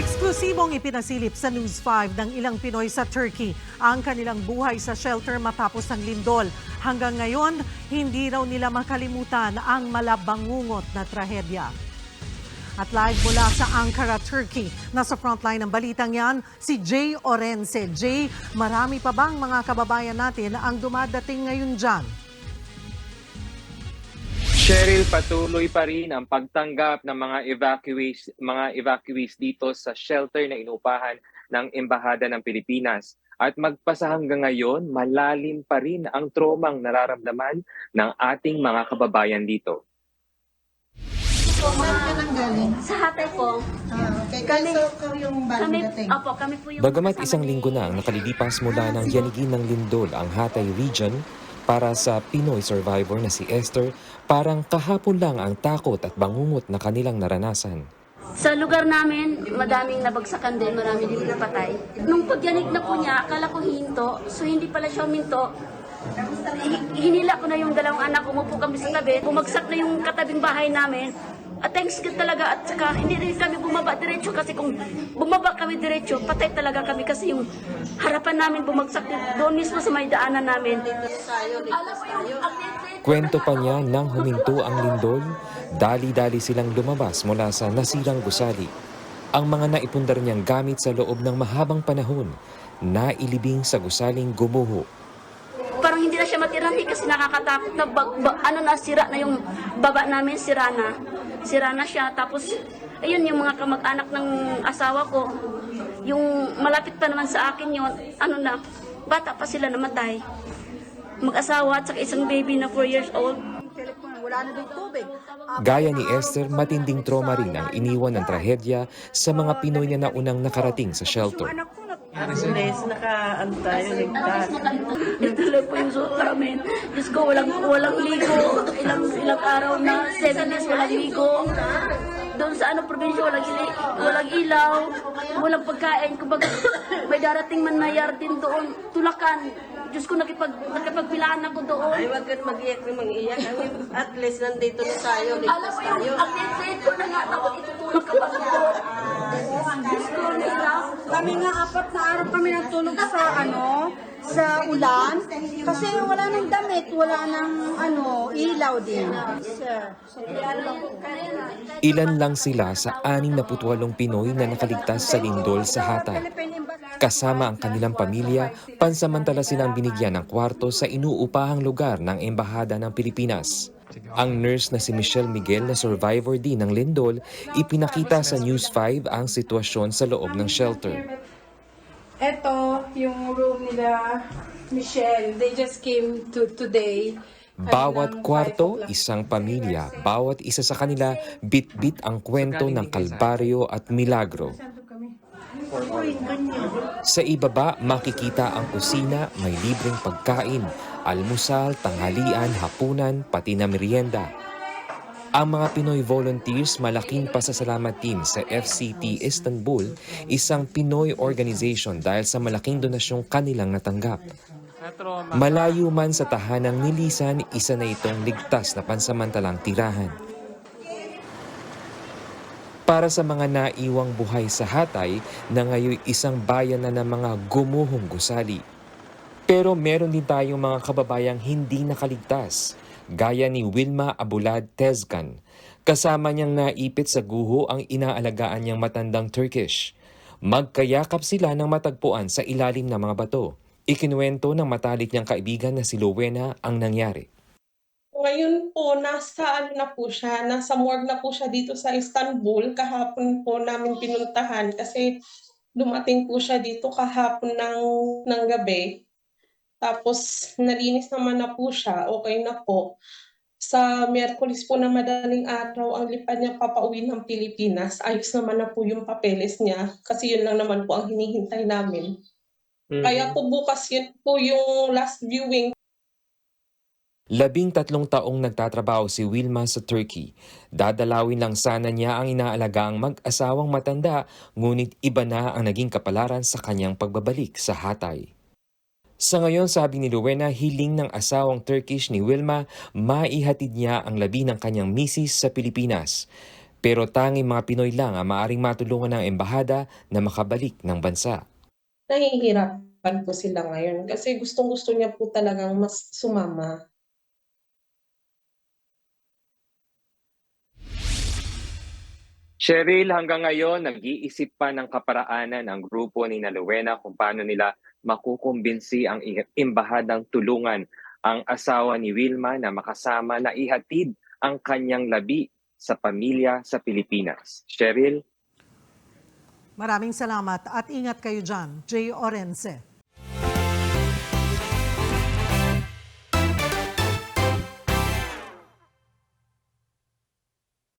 Eksklusibong ipinasilip sa News 5 ng ilang Pinoy sa Turkey ang kanilang buhay sa shelter matapos ng lindol. Hanggang ngayon, hindi raw nila makalimutan ang malabangungot na trahedya. At live mula sa Ankara, Turkey, nasa frontline ng balitang yan, si Jay Orense. Jay, marami pa bang mga kababayan natin ang dumadating ngayon dyan? Cheryl, patuloy pa rin ang pagtanggap ng mga evacuees, mga evacuees dito sa shelter na inupahan ng Embahada ng Pilipinas. At magpasa hanggang ngayon, malalim pa rin ang tromang nararamdaman ng ating mga kababayan dito. Saan ka nang galing? Sa hatay po. Ah, okay. Kami- Kami, so, yung bagong Kami, dating. opo, kami po yung Bagamat isang linggo na ang nakalilipas mula ng yanigin ng lindol ang Hatay Region para sa Pinoy survivor na si Esther, parang kahapon lang ang takot at bangungot na kanilang naranasan. Sa lugar namin, madaming nabagsakan din, marami din napatay. Nung pagyanig na po niya, akala ko hinto. So hindi pala siya minto. Hi- Hinila ko na yung dalawang anak, umupo kami sa tabi. Bumagsak na yung katabing bahay namin. At thanks God talaga at saka hindi rin kami bumaba diretso kasi kung bumaba kami diretso, patay talaga kami kasi yung harapan namin bumagsak doon mismo sa may daanan namin. Kwento pa niya nang huminto ang lindol, dali-dali silang lumabas mula sa nasirang gusali. Ang mga naipundar niyang gamit sa loob ng mahabang panahon, nailibing sa gusaling gumuho. Parang hindi na siya matirami kasi nakakatakot na bag, ba- ano na sira na yung baba namin sira na. Sira na siya. Tapos ayun yung mga kamag-anak ng asawa ko yung malapit pa naman sa akin yun ano na bata pa sila namatay. Mag-asawa at saka isang baby na 4 years old. Gaya ni Esther, matinding trauma rin ang iniwan ng trahedya sa mga Pinoy na naunang nakarating sa shelter. Bless, naka-antay, ligtas. Natuloy po yung suot namin. Diyos ko, walang, walang ligo. Ilang, ilang araw na, seven days walang ligo. Doon sa ano, probinsya, walang, ili- walang ilaw, walang pagkain. Kumbaga, may darating man na din doon, tulakan. Diyos ko, nakipag, nakipagpilaan ako doon. Ay, wag kang mag-iyak na mag-iyak. At least nandito na tayo, Alam ligtas mo yung, tayo. ang ko na nga, ako itutulog ka pa doon. Kami nga apat na araw kami nagtulog sa ano, sa ulan. Kasi wala nang damit, wala nang ano, ilaw din. Ilan lang sila sa 68 Pinoy na nakaligtas sa lindol sa Hatay. Kasama ang kanilang pamilya, pansamantala silang binigyan ng kwarto sa inuupahang lugar ng Embahada ng Pilipinas. Ang nurse na si Michelle Miguel na survivor din ng lindol, ipinakita sa News 5 ang sitwasyon sa loob ng shelter. Ito yung room nila, Michelle. They just came to today. Bawat kwarto, isang pamilya. Bawat isa sa kanila, bit-bit ang kwento ng kalbaryo at milagro. Sa ibaba, makikita ang kusina, may libreng pagkain, almusal, tanghalian, hapunan, pati na merienda. Ang mga Pinoy volunteers malaking pasasalamat din sa FCT Istanbul, isang Pinoy organization dahil sa malaking donasyong kanilang natanggap. Malayo man sa tahanang nilisan, isa na itong ligtas na pansamantalang tirahan. Para sa mga naiwang buhay sa Hatay na ngayon isang bayan na ng mga gumuhong gusali. Pero meron din tayong mga kababayang hindi nakaligtas, gaya ni Wilma Abulad Tezkan. Kasama niyang naipit sa guho ang inaalagaan niyang matandang Turkish. Magkayakap sila ng matagpuan sa ilalim ng mga bato. Ikinuwento ng matalik niyang kaibigan na si Rowena ang nangyari. Ngayon po, nasa ano na po siya, nasa morgue na po siya dito sa Istanbul. Kahapon po namin pinuntahan kasi dumating po siya dito kahapon ng, ng gabi. Tapos nalinis naman na po siya, okay na po. Sa Miyerkules po na madaling araw, ang lipad niya papauwi ng Pilipinas. Ayos naman na po yung papeles niya kasi yun lang naman po ang hinihintay namin. Kaya po bukas yun po yung last viewing Labing tatlong taong nagtatrabaho si Wilma sa Turkey. Dadalawin lang sana niya ang inaalagaang mag-asawang matanda, ngunit iba na ang naging kapalaran sa kanyang pagbabalik sa Hatay. Sa ngayon, sabi ni Rowena, hiling ng asawang Turkish ni Wilma, maihatid niya ang labi ng kanyang misis sa Pilipinas. Pero tanging mga Pinoy lang ang maaring matulungan ng embahada na makabalik ng bansa. Nahihirapan po sila ngayon kasi gustong-gusto niya po talagang mas sumama. Cheryl, hanggang ngayon, nag-iisip pa ng kaparaanan ang grupo ni Naluena kung paano nila makukumbinsi ang imbahadang tulungan ang asawa ni Wilma na makasama na ihatid ang kanyang labi sa pamilya sa Pilipinas. Cheryl? Maraming salamat at ingat kayo dyan. Jay Orense.